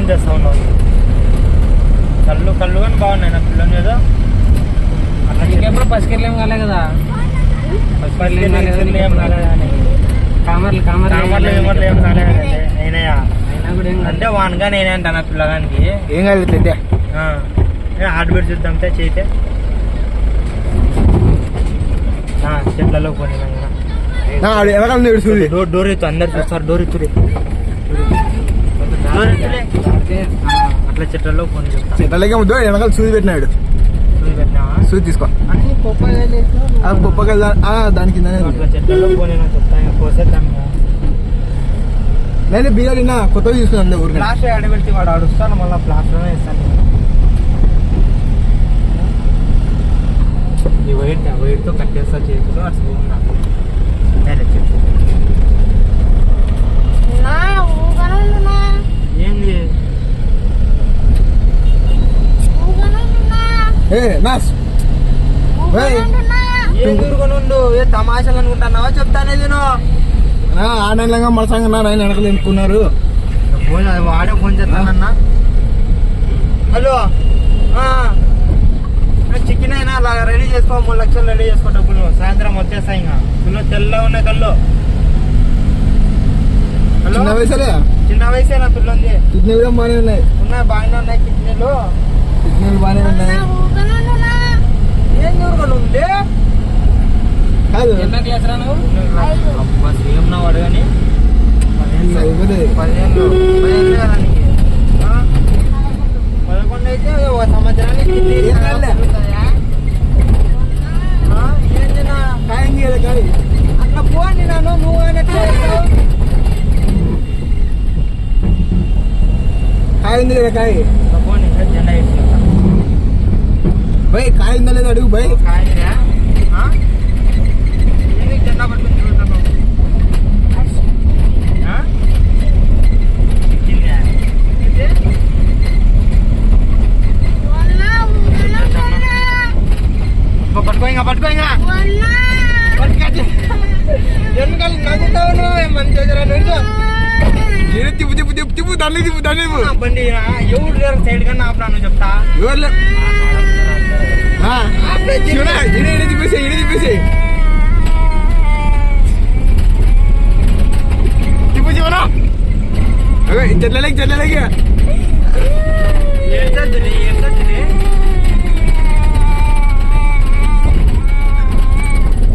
Phone చేస్తా ఉన్నావు. కళ్ళు కళ్ళు కానీ బాగున్నాయి నా ఏదో అట్లా ఇంకెప్పుడు పసికెళ్ళేం కాలే కదా. కామర్లు కామర్లు కామర్లు ఏమర్లు ఏం కదా, అయినాయా కాదు. అంటే వాన్గా నేనే అంట నా పిల్లగానికి. ఏం కాదు హార్ట్ బీట్ చూద్దాంతే చేయితే. ఆ, చెట్లలో పోనీ డోర్ డోర్ ఎత్తు అందరు చూస్తారు డోర్ ఎత్తురే. డోర్ ఎత్తులే అట్లా చెట్లలో పోనీ చెప్తా చెట్లకి ముద్దు వెనకాల సూది పెట్టినాడు. చూసి పెట్టినావా? సూది తీసుకో. అన్ని గొప్పగా ఆ దాని. అట్లా చెట్లలో పోనీ నేను చెప్తా ఇంకా కోసేద్దాం ఇంకా. నేను బియ్యాలు నిన్న కొత్తగా తీసుకున్నాను ఊరికి. ప్లాస్టర్ ఆడబెడితే వాడు అడుస్తాను మళ్ళీ ప్లాస్టర్నే ఇస్తాను నేను. ఈ వైట్ వైట్తో కట్టేస్తా చేతులు ఉన్నా డైరెక్ట్ ఏ నాస్. ఏం తమాషాలు అనుకుంటున్నావా? చెప్తానే నేను ఆనందంగా మనసంగా నా ఆయన వెనకలు ఎన్నుకున్నారు ఫోన్ అది వాడే ఫోన్ చేస్తానన్నా. హలో. చికెన్ అయినా అలా రెడీ చేసుకో మూడు లక్షలు రెడీ చేసుకో డబ్బులు. సాయంత్రం వచ్చేస్తాయి ఇంకా. పిల్లలు తెల్ల ఉన్నాయి కళ్ళు. హలో. చిన్న వయసులే? చిన్న వయసే నా పిల్లలు కిడ్నీ కూడా బాగానే ఉన్నాయి. ఉన్నాయి బాగానే ఉన్నాయి కిడ్నీలు. కిడ్నీలు బాగానే ఉన్నాయి. ఉంది కాదు ఎన్నో క్లాస్ రా నువ్వు అబ్బా సేమ్ నా వాడు కానీ. పదిహేను పదిహేను కదా నీకు ఆ? పదకొండు అయితే ఒక సంవత్సరానికి కిడ్నీ ఏం కాదులే. పెరుగుతాయా? ఆ? ఏంది నా కాయింది కదా కాయి అట్లా పోండి నన్ను నువ్వు కదా కాయి పోండి ఇంకా జెండా వేసుకుంటా. ఎక్కిందా? ఎక్కితే? వన్నా ఊగనున్నా ఇంకో పట్టుకో ఇంకా పట్టుకో ఇంకా వన్నా పట్టుకోండి. ఎందుకని నవ్వుతావు నువ్వు ఏం మంచి చేసారా నువ్వు నేను తిప్పు తిప్పు తిప్పు తిప్పు దాన్ని తిప్పు దాన్ని తిప్పు ఆ బండి ఆ, ఎవరు లేరు సైడ్ కన్నా ఆపరా నువ్వు చెప్తా ఎవరు Ah, Yuna, ini ini dipising, ini dipising. Dipising mana? Oke, jalan lagi, jalan lagi ya. Ya, jalan, ya, jalan.